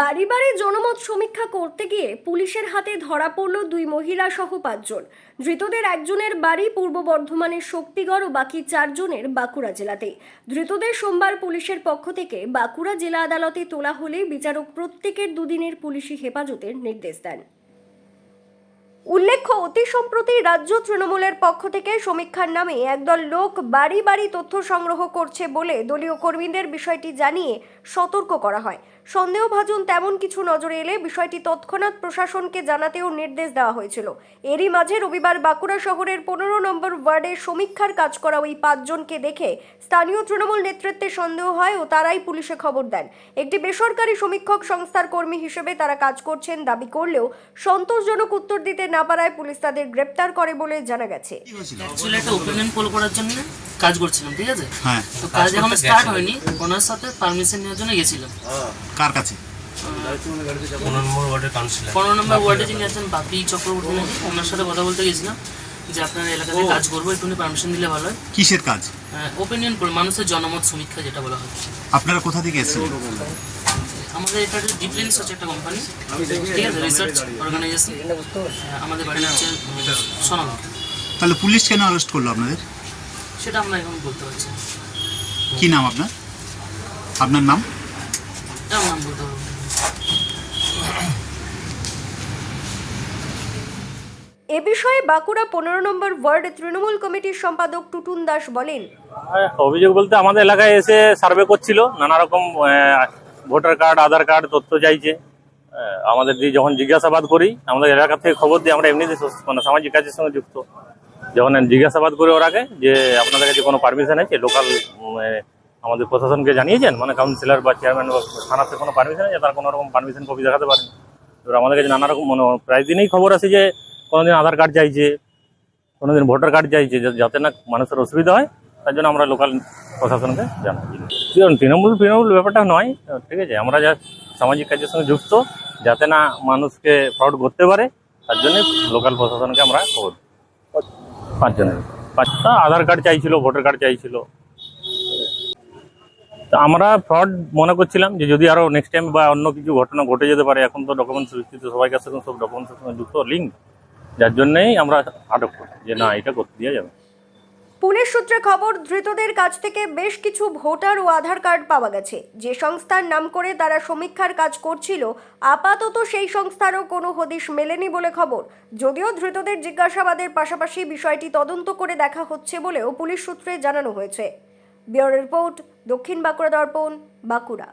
বাড়ি বাড়ি জনমত সমীক্ষা করতে গিয়ে পুলিশের হাতে ধরা পড়ল দুই মহিলা সহ পাঁচজন। ধৃতদের একজনের বাড়ি পূর্ব বর্ধমানের শক্তিগড় ও বাকি চারজনের বাঁকুড়া জেলাতে। ধৃতদের সোমবার পুলিশের পক্ষ থেকে বাঁকুড়া জেলা আদালতে তোলা হলে বিচারক প্রত্যেকের দুদিনের পুলিশি হেফাজতের নির্দেশ দেন। উল্লেখ্য, অতি সম্প্রতি রাজ্য তৃণমূলের পক্ষ থেকে সমীক্ষার নামে একদল লোক বাড়ি বাড়ি তথ্য সংগ্রহ করছে বলে দলীয় কর্মীদের বিষয়টি জানিয়ে সতর্ক করা হয়। সন্দেহভাজন তেমন কিছু নজরে এলে বিষয়টি তৎক্ষণাৎ প্রশাসনকে জানাতেও নির্দেশ দেওয়া হয়েছিল। এরই মাঝে রবিবার বাঁকুড়া শহরের পনেরো নম্বর ওয়ার্ডে সমীক্ষার কাজ করা ওই পাঁচজনকে দেখে স্থানীয় তৃণমূল নেতৃত্বে সন্দেহ হয় ও তারাই পুলিশে খবর দেন। একটি বেসরকারি সমীক্ষক সংস্থার কর্মী হিসেবে তারা কাজ করছেন, দাবি করলেও সন্তোষজনক উত্তর দিতে না পারায় পুলিশ তাদের গ্রেপ্তার করে বলে জানা গেছে। অ্যাকচুয়ালি একটা ওপিনিয়ন পোল করার জন্য কাজ করছিলাম ঠিক আছে? হ্যাঁ। তো কাজ এখন স্টার্ট হয়নি। ওনার সাথে পারমিশন নেওয়ার জন্য গেছিলাম। কার কাছে? পনেরো নম্বর ওয়ার্ডের কাউন্সিলর। পনেরো নম্বর ওয়ার্ডে যিনি আছেন বাপি চক্রবর্তী নাকি ওনার সাথে কথা বলতে গেছিলাম যে আপনার এলাকাতে কাজ করব একটু পারমিশন দিলে ভালো হয়। কিসের কাজ? ওপিনিয়ন পোল মানুষের জনমত সমীক্ষা যেটা বলা হচ্ছে আপনারা কোথা থেকে এসেছিলেন? আমাদের এটা ডিফারেন্স হচ্ছে একটা কোম্পানি ঠিক আছে? রিসার্চ অর্গানাইজেশন আমাদের বাড়ি হচ্ছে সোনাম তাহলে পুলিশ কেন অ্যারেস্ট করল আপনাদের? সেটা আমরা এখন বলতে পারছি। কি নাম আপনার? আপনার নাম? আমরা বলতে পারব এ বিষয়ে বাঁকুড়া পনেরো নম্বর ওয়ার্ড তৃণমূল কমিটির সম্পাদক টুটুন দাস বলেন হ্যাঁ, অভিযোগ বলতে আমাদের এলাকায় এসে সার্ভে করছিল নানা রকম ভোটার কার্ড, আধার কার্ড, তথ্য চাইছে। আমাদের দিয়ে যখন জিজ্ঞাসাবাদ করি, আমাদের এলাকা থেকে খবর দিই আমরা এমনিতে মানে সামাজিক কাজের সঙ্গে যুক্ত। যখন জিজ্ঞাসাবাদ করি ওর আগে, যে আপনাদের কাছে কোনো পারমিশন আছে? লোকাল আমাদের প্রশাসনকে জানিয়েছেন? মানে কাউন্সিলর বা চেয়ারম্যান বা থানাতে কোনো পারমিশন আছে? তার কোনো রকম পারমিশন কপি দেখাতে পারেন। এবার আমাদের কাছে নানা রকম মানে প্রায় দিনেই খবর আছে যে, কোনোদিন আধার কার্ড চাইছে, কোনোদিন ভোটার কার্ড চাইছে যাতে না মানুষের অসুবিধা হয়, তার জন্য আমরা লোকাল প্রশাসনকে জানাই। তৃণমূল তৃণমূল ব্যাপারটা নয়। ঠিক আছে, আমরা যা সামাজিক কাজের সঙ্গে যুক্ত, যাতে না মানুষকে ফ্রড করতে পারে, তার জন্য লোকাল প্রশাসনকে আমরা খবর পাঁচজনের। পাঁচটা আধার কার্ড চাইছিল, ভোটার কার্ড চাইছিল। তো আমরা ফ্রড মনে করছিলাম যে যদি আরও নেক্সট টাইম বা অন্য কিছু ঘটনা ঘটে যেতে পারে, এখন তো ডকুমেন্টস তো সবাই কাছে সব ডকুমেন্টসের সঙ্গে যুক্ত লিঙ্ক যার জন্যেই আমরা আটক করি যে না, এটা করতে দেওয়া যাবে। পুলিশ সূত্রে খবর, ধৃতদের কাছ থেকে বেশ কিছু ভোটার ও আধার কার্ড পাওয়া গেছে। যে সংস্থার নাম করে তারা সমীক্ষার কাজ করছিল, আপাতত সেই সংস্থারও কোনো হদিশ মেলেনি বলে খবর। যদিও ধৃতদের জিজ্ঞাসাবাদের পাশাপাশি বিষয়টি তদন্ত করে দেখা হচ্ছে বলেও পুলিশ সূত্রে জানানো হয়েছে। ব্যুরো রিপোর্ট, দক্ষিণ বাঁকুড়া দর্পণ, বাঁকুড়া।